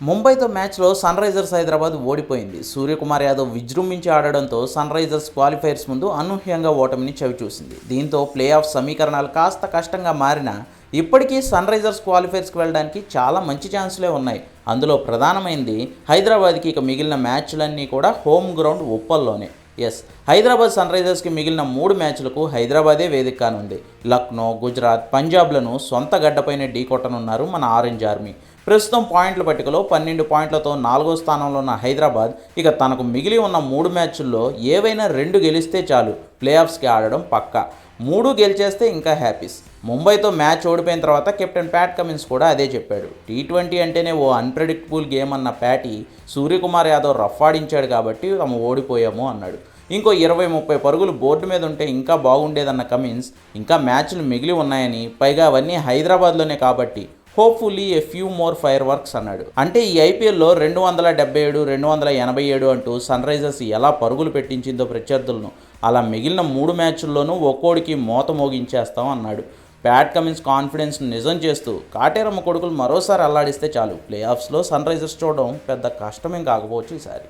ముంబైతో మ్యాచ్లో sun Risers Hyderabad ఓడిపోయింది. సూర్యకుమార్ యాదవ్ విజృంభించి ఆడడంతో సన్ రైజర్స్ క్వాలిఫైర్స్ ముందు అనూహ్యంగా ఓటమిని చవిచూసింది దీంతో ప్లే ఆఫ్ సమీకరణాలు కాస్త కష్టంగా మారినా ఇప్పటికీ సన్ రైజర్స్ క్వాలిఫైర్స్కి వెళ్ళడానికి చాలా మంచి ఛాన్సులే ఉన్నాయి. అందులో ప్రధానమైంది హైదరాబాద్కి ఇక మిగిలిన మ్యాచ్లన్నీ కూడా హోమ్ గ్రౌండ్ ఉప్పల్లోనే. ఎస్ హైదరాబాద్ సన్ రైజర్స్కి మిగిలిన మూడు మ్యాచ్లకు హైదరాబాదే వేదిక కానుంది లక్నో గుజరాత్ పంజాబ్లను సొంత గడ్డపైనే ఢీకొట్టనున్నారు మన ఆరెంజ్ ఆర్మీ. ప్రస్తుతం పాయింట్ల పట్టికలో పన్నెండు పాయింట్లతో నాలుగో స్థానంలో ఉన్న హైదరాబాద్ ఇక తనకు మిగిలి ఉన్న మూడు మ్యాచ్ల్లో ఏవైనా రెండు గెలిస్తే చాలు. ప్లే ఆఫ్స్కి ఆడడం పక్కా. మూడు గెలిచేస్తే ఇంకా హ్యాపీస్. ముంబైతో మ్యాచ్ ఓడిపోయిన తర్వాత కెప్టెన్ ప్యాట్ కమిన్స్ కూడా అదే చెప్పాడు. టీ ట్వంటీ అంటేనే ఓ అన్ప్రెడిక్టబుల్ గేమ్ అన్న ప్యాటి సూర్యకుమార్ యాదవ్ రఫ్ఫాడించాడు కాబట్టి తాము ఓడిపోయాము అన్నాడు. ఇంకో ఇరవై ముప్పై పరుగులు బోర్డు మీద ఉంటే ఇంకా బాగుండేదన్న కమిన్స్ ఇంకా మ్యాచ్లు మిగిలి ఉన్నాయని పైగా అవన్నీ హైదరాబాద్లోనే కాబట్టి hopefully a few more fireworks అన్నాడు. అంటే ఈ ఐపీఎల్లో రెండు వందల డెబ్బై ఏడు రెండు వందల ఎనభై ఏడు అంటూ సన్ రైజర్స్ ఎలా పరుగులు పెట్టించిందో ప్రత్యర్థులను అలా మిగిలిన మూడు మ్యాచ్ల్లోనూ ఒక్కోడికి మోత మోగించేస్తాం అన్నాడు. ప్యాట్ కమిన్స్ కాన్ఫిడెన్స్ నిజం చేస్తూ కాటేరమ్మ కొడుకులు మరోసారి అల్లాడిస్తే చాలు ప్లే ఆఫ్స్లో సన్ రైజర్స్ చూడడం పెద్ద కష్టమేం కాకపోవచ్చు ఈసారి.